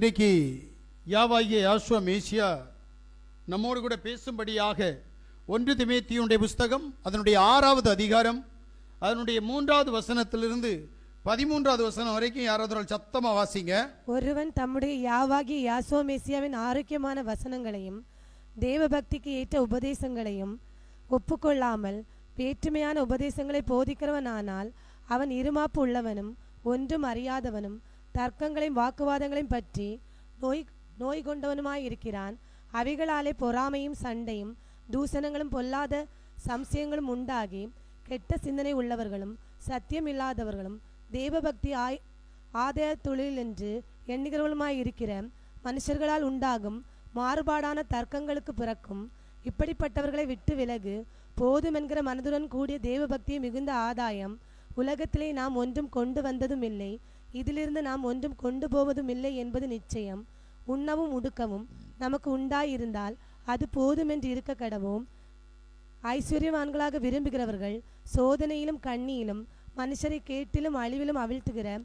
இன்றைக்கு யாவாகிய யாசுவா மேசியா நம்மோடு கூட பேசும்படியாக ஒன்று திமேத்தியுடைய புஸ்தகம் அதனுடைய ஆறாவது அதிகாரம் அதனுடைய மூன்றாவது வசனத்திலிருந்து பதிமூன்றாவது வசனம் வரைக்கும் யாராவது ஒரு சத்தமா வாசிங்க. ஒருவன் தம்முடைய யாவாகிய யாசோமேசியாவின் ஆரோக்கியமான வசனங்களையும் தேவபக்திக்கு ஏற்ற உபதேசங்களையும் ஒப்புக்கொள்ளாமல் வேற்றுமையான உபதேசங்களை போதிக்கிறவனானால் அவன் இருமாப்பு உள்ளவனும் ஒன்றும் அறியாதவனும் தர்க்கங்களையும் வாக்குவாதங்களையும் பற்றி நோய் நோய் கொண்டவனுமாயிருக்கிறான் அவைகளாலே பொறாமையும் சண்டையும் தூசணங்களும் பொல்லாத சம்சயங்களும் உண்டாகி கெட்ட சிந்தனை உள்ளவர்களும் சத்தியம் இல்லாதவர்களும் தேவபக்தி ஆய் ஆதாய தொழில் என்று எண்ணுகிறவளுமாய் இருக்கிற மனுஷர்களால் உண்டாகும் மாறுபாடான தர்க்கங்களுக்கு பிறக்கும் இப்படிப்பட்டவர்களை விட்டு விலகு போதும் என்கிற மனதுடன் கூடிய தேவபக்தியை மிகுந்த ஆதாயம் உலகத்திலே நாம் ஒன்றும் கொண்டு வந்ததும் இல்லை இதிலிருந்து நாம் ஒன்றும் கொண்டு போவதும் இல்லை என்பது நிச்சயம். உண்ணவும் உடுக்கவும் நமக்கு உண்டாயிருந்தால் அது போதுமென்று இருக்க கடவோம். ஐஸ்வர்யவான்களாக விரும்புகிறவர்கள் சோதனையிலும் கண்ணியிலும் மனுஷரை கேட்டிலும் அழிவிலும் அவிழ்த்துகிற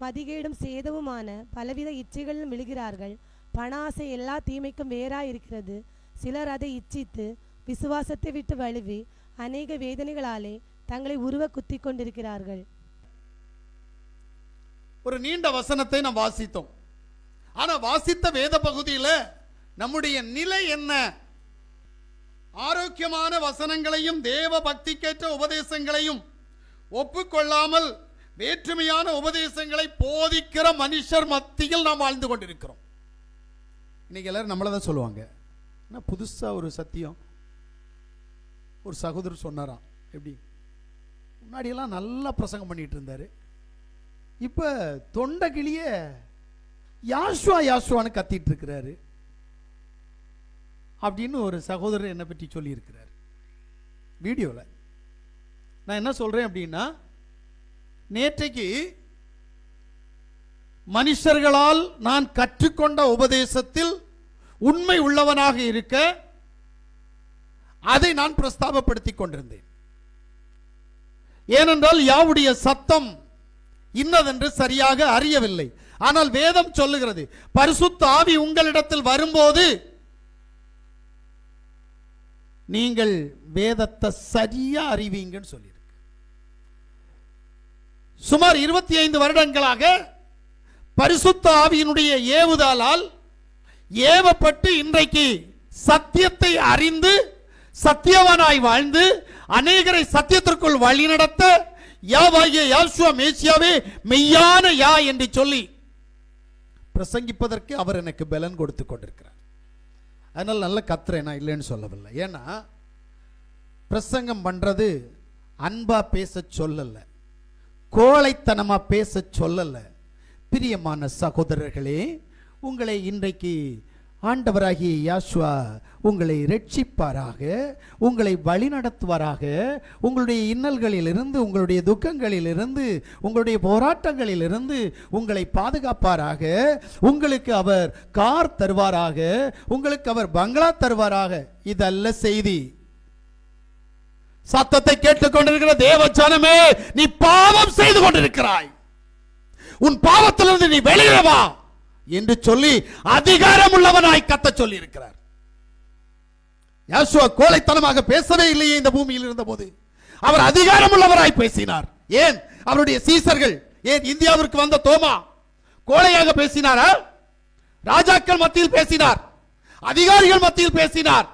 மதிகேடும் சேதவுமான பலவித இச்சைகளிலும் விழுகிறார்கள். பண ஆசை எல்லா தீமைக்கும் வேறாயிருக்கிறது. சிலர் அதை இச்சித்து விசுவாசத்தை விட்டு வழுவி அநேக வேதனைகளாலே தங்களை உருவ குத்திக் கொண்டிருக்கிறார்கள். ஒரு நீண்ட வசனத்தை நாம் வாசித்தோம். ஆனால் வாசித்த வேத பகுதியில் நம்முடைய நிலை என்ன? ஆரோக்கியமான வசனங்களையும் தேவ பக்திக்கேற்ற உபதேசங்களையும் ஒப்புக்கொள்ளாமல் வேற்றுமையான உபதேசங்களை போதிக்கிற மனுஷர் மத்தியில் நாம் வாழ்ந்து கொண்டிருக்கிறோம். இன்னைக்கு எல்லாரும் நம்மளை தான் சொல்லுவாங்க. என்ன புதுசாக ஒரு சத்தியம்? ஒரு சகோதரர் சொன்னாராம். எப்படி? முன்னாடியெல்லாம் நல்லா பிரசங்கம் பண்ணிட்டு இருந்தார். இப்ப தொண்டை கிளிய யாஷ்வா யாஷ்வான்னு கத்திட்டு இருக்கிறாரு அப்படின்னு ஒரு சகோதரர் என்னை பற்றி சொல்லியிருக்கிறார். வீடியோவில் நான் என்ன சொல்றேன் அப்படின்னா நேற்றைக்கு மனுஷர்களால் நான் கற்றுக்கொண்ட உபதேசத்தில் உண்மை உள்ளவனாக இருக்க அதை நான் பிரஸ்தாபப்படுத்தி கொண்டிருந்தேன். ஏனென்றால் யாவுடைய சத்தம் இன்னதென்று சரியாக அறியவில்லை. ஆனால் வேதம் சொல்லுகிறது பரிசுத்த ஆவி உங்களிடத்தில் வரும்போது நீங்கள் வேதத்தை சரியா அறிவீங்கன்னு சொல்லியிருக்கு. சுமார் இருபத்தி ஐந்து வருடங்களாக பரிசுத்த ஆவியினுடைய ஏவுதலால் ஏவப்பட்டு இன்றைக்கு சத்தியத்தை அறிந்து சத்தியவானாய் வாழ்ந்து அநேகரை சத்தியத்திற்குள் வழிநடத்த யாவாகிய யாசுவா மேசியாவே மெய்யான யா என்று சொல்லி பிரசங்கிப்பதற்கு அவர் எனக்கு பலன் கொடுத்து கொண்டிருக்கிறார். அதனால் நல்ல கத்துறேன் நான் இல்லைன்னு சொல்லவில்லை. ஏன்னா பிரசங்கம் பண்ணுறது அன்பாக பேச சொல்லலை. கோழைத்தனமாக பேச சொல்லலை. பிரியமான சகோதரர்களே உங்களை இன்றைக்கு ஆண்டவராகிய யாஷ்வா உங்களை ரட்சிப்பாராக உங்களை வழிநடத்துவாராக உங்களுடைய இன்னல்களிலிருந்து உங்களுடைய துக்கங்களிலிருந்து உங்களுடைய போராட்டங்களிலிருந்து உங்களை பாதுகாப்பாராக உங்களுக்கு அவர் கார் தருவாராக உங்களுக்கு அவர் பங்களா தருவாராக. இதல்ல செய்தி. சத்தத்தை கேட்டுக்கொண்டிருக்கிற தேவச்சானமே நீ பாவம் செய்து கொண்டிருக்கிறாய். உன் பாவத்திலிருந்து நீ வெளியே வா. என்று சொல்லி அதிகாரம் உள்ளவனாய் கத்த சொல்லி இருக்கிறார் யாசுவா கோழைத்தனமாக பேசவே இல்லையே இந்த பூமியில் இருந்தபோது. அவர் அதிகாரம் உள்ளவராய் பேசினார். ஏன்? அவருடைய சீசர்கள் ஏன் இந்தியாவிற்கு வந்த தோமா? கோழையாக பேசினாரா? ராஜாக்கள் மத்தியில் பேசினார். அதிகாரிகள் மத்தியில் பேசினார்.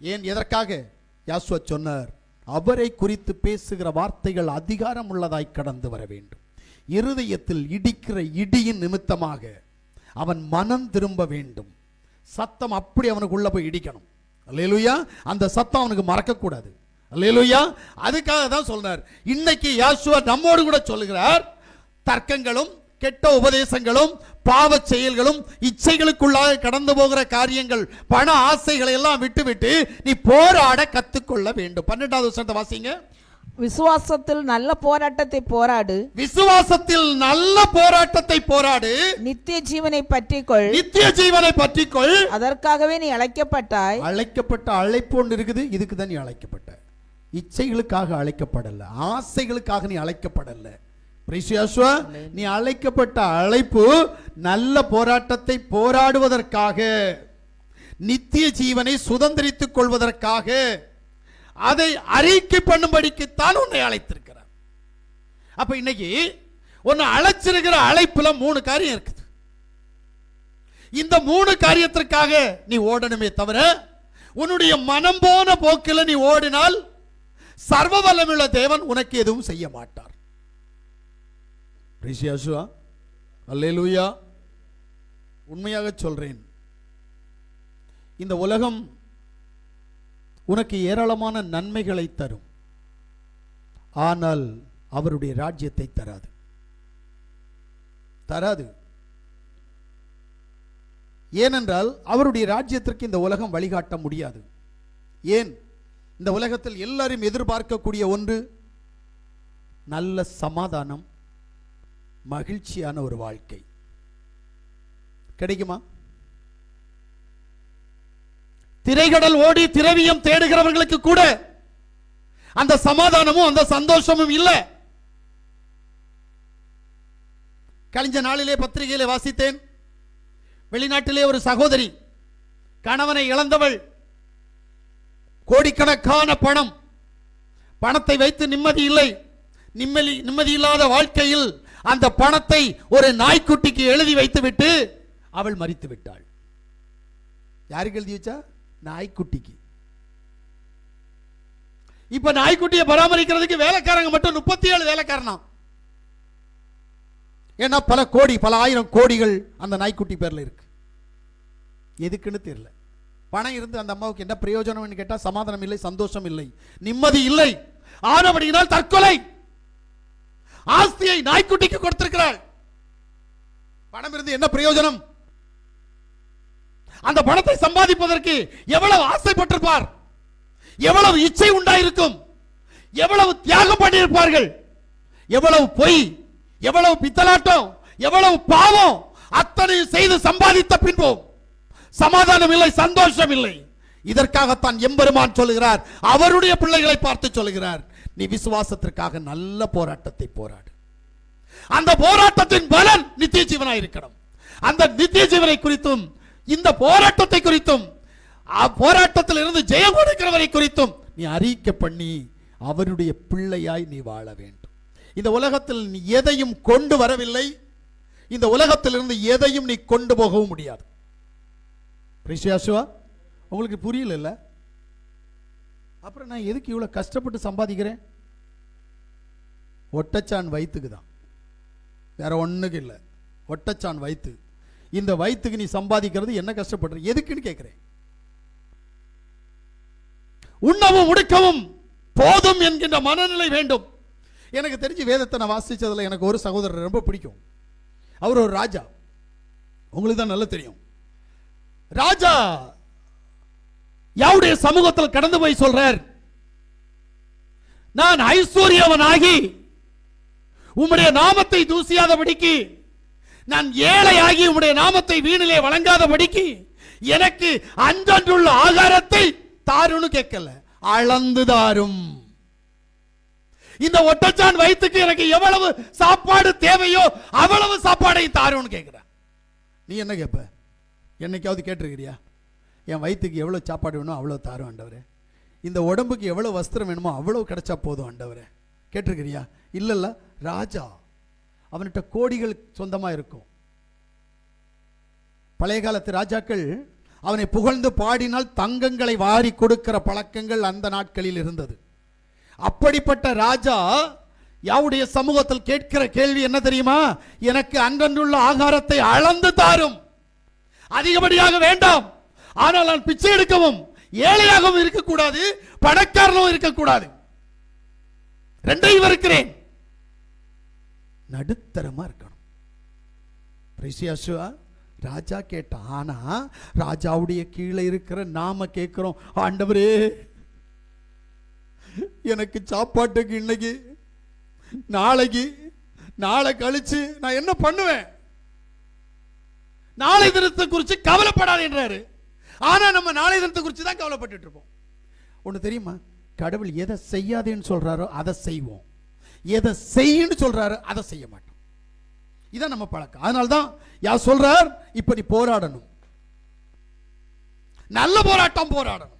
ஏன் எதற்காக? யாசுவா சொன்னார் அவரை குறித்து பேசுகிற வார்த்தைகள் அதிகாரம் உள்ளதாய் கடந்து வர வேண்டும். இருதயத்தில் இடிக்கிற இடியின் நிமித்தமாக அவன் மனம் திரும்ப வேண்டும். சத்தம் அப்படி அவனுக்குள்ள போய் இடிக்கணும். லேலுயா அந்த சத்தம் அவனுக்கு மறக்கக்கூடாது. லேலுயா அதுக்காக தான் சொல்றார். இன்னைக்கு யாசுவா நம்மோடு கூட சொல்லுகிறார் தர்க்கங்களும் கெட்ட உபதேசங்களும் பாவ செயல்களும் இச்சைகளுக்குள்ளாக கடந்து போகிற காரியங்கள் பண ஆசைகளை எல்லாம் விட்டுவிட்டு நீ போராட கத்துக்கொள்ள வேண்டும். பன்னெண்டாவது வருஷத்தை வாசிங்க. விசுவாசத்தில் நல்ல போராட்டத்தை போராடு. விசுவாசத்தில் நல்ல போராட்டத்தை போராடு. நித்திய ஜீவனை பற்றிக்கொள். நித்திய ஜீவனை பற்றிக்கொள். அதற்காகவே நீ அழைக்கப்பட்டாய். அழைக்கப்பட்ட அழைப்பு ஒன்று இருக்குது. இதுக்கு தான் நீ அழைக்கப்பட்ட. இச்சைகளுக்காக அழைக்கப்படல. ஆசைகளுக்காக நீ அழைக்கப்படல. நீ அழைக்கப்பட்ட அழைப்பு நல்ல போராட்டத்தை போராடுவதற்காக நித்திய ஜீவனை சுதந்திரித்துக் கொள்வதற்காக. அதை அறிக்கை பண்ணும்படிக்குத்தான் உன்னை அழைத்திருக்கிறார். அப்ப இன்னைக்கு உன்னை அழைச்சிருக்கிற அழைப்புல மூணு காரியம் இருக்குது. இந்த மூணு காரியத்திற்காக நீ ஓடணுமே தவிர உன்னுடைய மனம் போன போக்கில் நீ ஓடினால் சர்வ வல்லமுள்ள தேவன் உனக்கு எதுவும் செய்ய மாட்டார். அல்லேலூயா உண்மையாக சொல்றேன். இந்த உலகம் உனக்கு ஏராளமான நன்மைகளை தரும். ஆனால் அவருடைய ராஜ்யத்தை தராது. தராது. ஏனென்றால் அவருடைய ராஜ்யத்திற்கு இந்த உலகம் வழிகாட்ட முடியாது. ஏன்? இந்த உலகத்தில் எல்லாரும் எதிர்பார்க்கக்கூடிய ஒன்று நல்ல சமாதானம் மகிழ்ச்சியான ஒரு வாழ்க்கை. கிடைக்குமா? திரைகடல் ஓடி திரவியம் தேடுகிறவர்களுக்கு கூட அந்த சமாதானமும் அந்த சந்தோஷமும் இல்லை. கழிஞ்ச நாளிலே பத்திரிகையில் வாசித்தேன். வெளிநாட்டிலே ஒரு சகோதரி கணவனை இழந்தவள். கோடிக்கணக்கான பணம். பணத்தை வைத்து நிம்மதி இல்லை. நிம்மதி நிம்மதி இல்லாத வாழ்க்கையில் அந்த பணத்தை ஒரு நாய்க்குட்டிக்கு எழுதி வைத்துவிட்டு அவள் மறித்து விட்டாள். யாருக்கு எழுதி வச்சா? நாய்க்குட்டிக்கு. இப்ப நாய்க்குட்டியை பராமரிக்கிறதுக்கு வேலைக்காரங்க மட்டும் முப்பத்தி ஏழு வேலைக்காரனா? ஏன்னா பல கோடி பல ஆயிரம் கோடிகள் அந்த நாய்க்குட்டி பேர்ல இருக்கு. எதுக்குன்னு தெரியல. பணம் இருந்து அந்த அம்மாவுக்கு என்ன பிரயோஜனம்னு கேட்டால் சமாதானம் இல்லை சந்தோஷம் இல்லை. நிம்மதி இல்லை. ஆனபடியினால் தற்கொலை. ஆஸ்தியை நாய்க்குட்டிக்கு கொடுத்திருக்கிறாள். பணம் இருந்து என்ன பிரயோஜனம்? அந்த பணத்தை சம்பாதிப்பதற்கு எவ்வளவு ஆசைப்பட்டிருப்பார்? எவ்வளவு இச்சை உண்டாயிருக்கும்? எவ்வளவு தியாகம் பண்ணியிருப்பார்கள்? எவ்வளவு பொய் எவ்வளவு பித்தலாட்டம் எவ்வளவு பாவம் அத்தனை செய்து சம்பாதித்த பின்பும் சமாதானம் இல்லை சந்தோஷம் இல்லை இதற்காகத்தான் எம்பெருமான் சொல்லுகிறார் அவருடைய பிள்ளைகளை பார்த்து சொல்லுகிறார் நீ விசுவாசத்திற்காக நல்ல போராட்டத்தை போராடு. அந்த போராட்டத்தின் பலன் நித்திய ஜீவனாய் இருக்கணும் அந்த நித்திய ஜீவனை குறித்தும் இந்த போராட்டத்தை குறித்தும் போராட்டத்தில் இருந்து ஜெயம் கொடுக்கிறவரை குறித்தும் நீ அறிக்கை பண்ணி அவருடைய பிள்ளையாய் நீ வாழ வேண்டும். இந்த உலகத்தில் நீ எதையும் கொண்டு வரவில்லை. இந்த உலகத்திலிருந்து எதையும் நீ கொண்டு போகவும் முடியாது. பிரிசியாசுவா உங்களுக்கு புரியல அப்புறம் நான் எதுக்கு இவ்வளவு கஷ்டப்பட்டு சம்பாதிக்கிறேன்? ஒட்டச்சான் வயிற்றுக்கு தான். வேற ஒண்ணுக்கு இல்லை. ஒட்டச்சான் வயிற்று இந்த வயிற்றுக்கு நீ சம்பாதிக்கிறது என்ன கஷ்டப்படுற? எதுக்குன்னு கேட்கிறேன் உண்ணவும் உடுக்கவும் போதும் என்கின்ற மனநிலை வேண்டும். எனக்கு தெரிஞ்சு வேதத்தை நான் வாசிச்சதுல எனக்கு ஒரு சகோதரர் ரொம்ப பிடிக்கும். அவர் ஒரு ராஜா. உங்களுக்கு தான் நல்லா தெரியும். ராஜா யாருடைய சமூகத்தில் கடந்து போய் சொல்றார் நான் ஐஸ்வர்யவனாகி உம்முடைய நாமத்தை தூசியாதபடிக்கு நான் ஏழையாகி உம்முடைய நாமத்தை வீணிலே வழங்காதபடிக்கு எனக்கு அன்றன்றுள்ள ஆகாரத்தை தாருன்னு கேட்கல. அளந்து தாரும். இந்த ஒட்டச்சான் வயிற்றுக்கு எனக்கு எவ்வளவு சாப்பாடு தேவையோ அவ்வளவு சாப்பாடை தாருன்னு கேட்கிறேன் நீ என்ன கேட்ப? என்னைக்காவது கேட்டிருக்கிறியா? என் வயிற்றுக்கு எவ்வளோ சாப்பாடு வேணுமோ அவ்வளோ தாரும் ஆண்டவரே. இந்த உடம்புக்கு எவ்வளோ வஸ்திரம் வேணுமோ அவ்வளோ கிடைச்சா போதும் ஆண்டவரே. கேட்டிருக்கிறியா? இல்லைல்ல ராஜா. அவன்கிட்ட கோடிகள் சொந்தமாக இருக்கும். பழைய காலத்து ராஜாக்கள் அவனை புகழ்ந்து பாடினால் தங்கங்களை வாரி கொடுக்கிற பழக்கங்கள் அந்த நாட்களில் இருந்தது. அப்படிப்பட்ட ராஜா யாவுடைய சமூகத்தில் கேட்கிற கேள்வி என்ன தெரியுமா? எனக்கு அன்றன்றுள்ள ஆகாரத்தை அளந்து தாரும். அதிகப்படியாக வேண்டாம். ஆனால் நான் பிச்சை எடுக்கவும் ஏழையாகவும் இருக்கக்கூடாது பணக்காரனும் இருக்கக்கூடாது. ரெண்டையும் இருக்கிறேன் நடுத்தரமாக இருக்கணும். பிரிசியாசுவா ராஜா கேட்டான் ஆனா ராஜாவுடைய கீழே இருக்கிற நாம கேட்கிறோம் ஆண்டவரே எனக்கு சாப்பாட்டுக்கு இன்னைக்கு நாளைக்கு நாளை கழிச்சு நான் என்ன பண்ணுவேன்? நாளை தினத்தை குறித்து கவலைப்படாதேன்றாரு ஆனா நம்ம நாளை தினத்தை குறித்து தான் கவலைப்பட்டு இருப்போம். ஒன்று தெரியுமா? கடவுள் எதை செய்யாதேன்னு சொல்றாரோ அதை செய்வோம். எதை செய்யுன்னு சொல்றாரு அதை செய்ய மாட்டோம். இதான் நம்ம பழக்கம். அதனால தான் யார் சொல்கிறார் இப்படி போராடணும். நல்ல போராட்டம் போராடணும்.